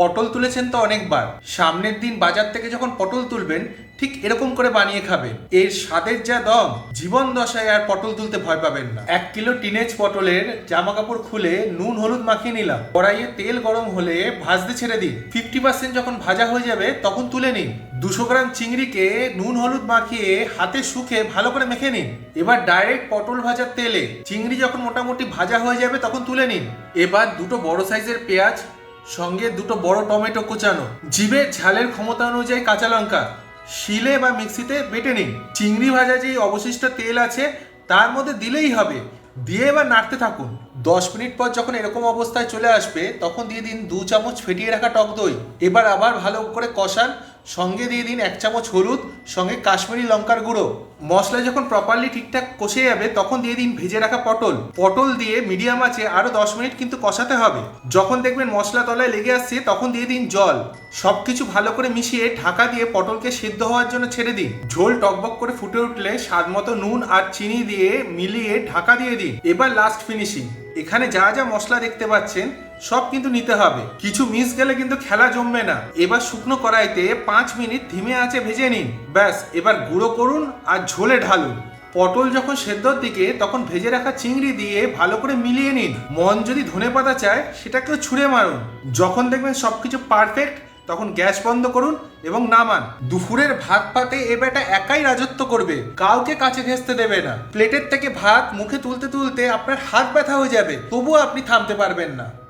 পটল তুলেছেন তো অনেকবার। সামনের দিন বাজার থেকে যখন পটল তুলবেন, ঠিক এরকম করে বানিয়ে খাবেন। এর স্বাদের যা দম, জীবন দশায় আর পটল তুলতে ভয় পাবেন না। এক কিলো টিনেজ পটলের জামা কাপড় খুলে নুন হলুদ মাখিয়ে নিলাম। কড়াইয়ে তেল গরম হলে ভাজতে ছেড়ে দিন। ফিফটি পার্সেন্ট যখন ভাজা হয়ে যাবে, তখন তুলে নিন। দুশো গ্রাম চিংড়িকে নুন হলুদ মাখিয়ে হাতে শুকে ভালো করে মেখে নিন। এবার ডাইরেক্ট পটল ভাজার তেলে চিংড়ি যখন মোটামুটি ভাজা হয়ে যাবে, তখন তুলে নিন। এবার দুটো বড় সাইজের পেঁয়াজ সঙ্গে দুটো বড় টমেটো কোচানো। জিভের ঝালের ক্ষমতা অনুযায়ী কাঁচা লঙ্কা। শিলে বা মিক্সিতে বেটে নিন। চিংড়ি ভাজা যে অবশিষ্ট তেল আছে, তার মধ্যে দিলেই হবে। দিয়ে এবার নাড়তে থাকুন। দশ মিনিট পর যখন এরকম অবস্থায় চলে আসবে, তখন দিয়ে দিন দু চামচ ফেটিয়ে রাখা টক দই। এবার আবার ভালো করে কষান। সঙ্গে দিয়ে দিন এক চামচ হলুদ, সঙ্গে কাশ্মীরি লঙ্কার গুঁড়ো। মশলা যখন প্রপারলি ঠিকঠাক কষে যাবে, তখন দিয়ে দিন ভেজে রাখা পটল। পটল দিয়ে মিডিয়াম আছে আরও দশ মিনিট কিন্তু কষাতে হবে। যখন দেখবেন মশলা তলায় লেগে আসছে, তখন দিয়ে দিন জল। সবকিছু ভালো করে মিশিয়ে ঢাকা দিয়ে পটলকে সিদ্ধ হওয়ার জন্য ছেড়ে দিন। ঝোল টকবক করে ফুটে উঠলে স্বাদ মতো নুন আর চিনি দিয়ে মিলিয়ে ঢাকা দিয়ে দিন। এবার লাস্ট ফিনিশিং এখানে যা যা মশলা দেখতে পাচ্ছেন, সব কিন্তু নিতে হবে। কিছু মিস গেলে কিন্তু খেলা জমবে না। এবার শুকনো কড়াইতে পাঁচ মিনিট ধিমে আঁচে ভেজে নিন। ব্যাস, এবার গুঁড়ো করুন আর ঝোলে ঢালুন। পটল যখন সেদ্ধর দিকে, তখন ভেজে রাখা চিংড়ি দিয়ে ভালো করে মিলিয়ে নিন। মন যদি ধনে পাতা চায়, সেটাকেও ছুঁড়ে মারুন। যখন দেখবেন সবকিছু পারফেক্ট তখন গ্যাস বন্ধ করুন এবং নামান। দুপুরের ভাত পাতে এ বেটা একাই রাজত্ব করবে। কাউকে কাছে ঘেঁচতে দেবে না। প্লেটের থেকে ভাত মুখে তুলতে তুলতে আপনার হাত ব্যথা হয়ে যাবে। তবুও আপনি থামতে পারবেন না।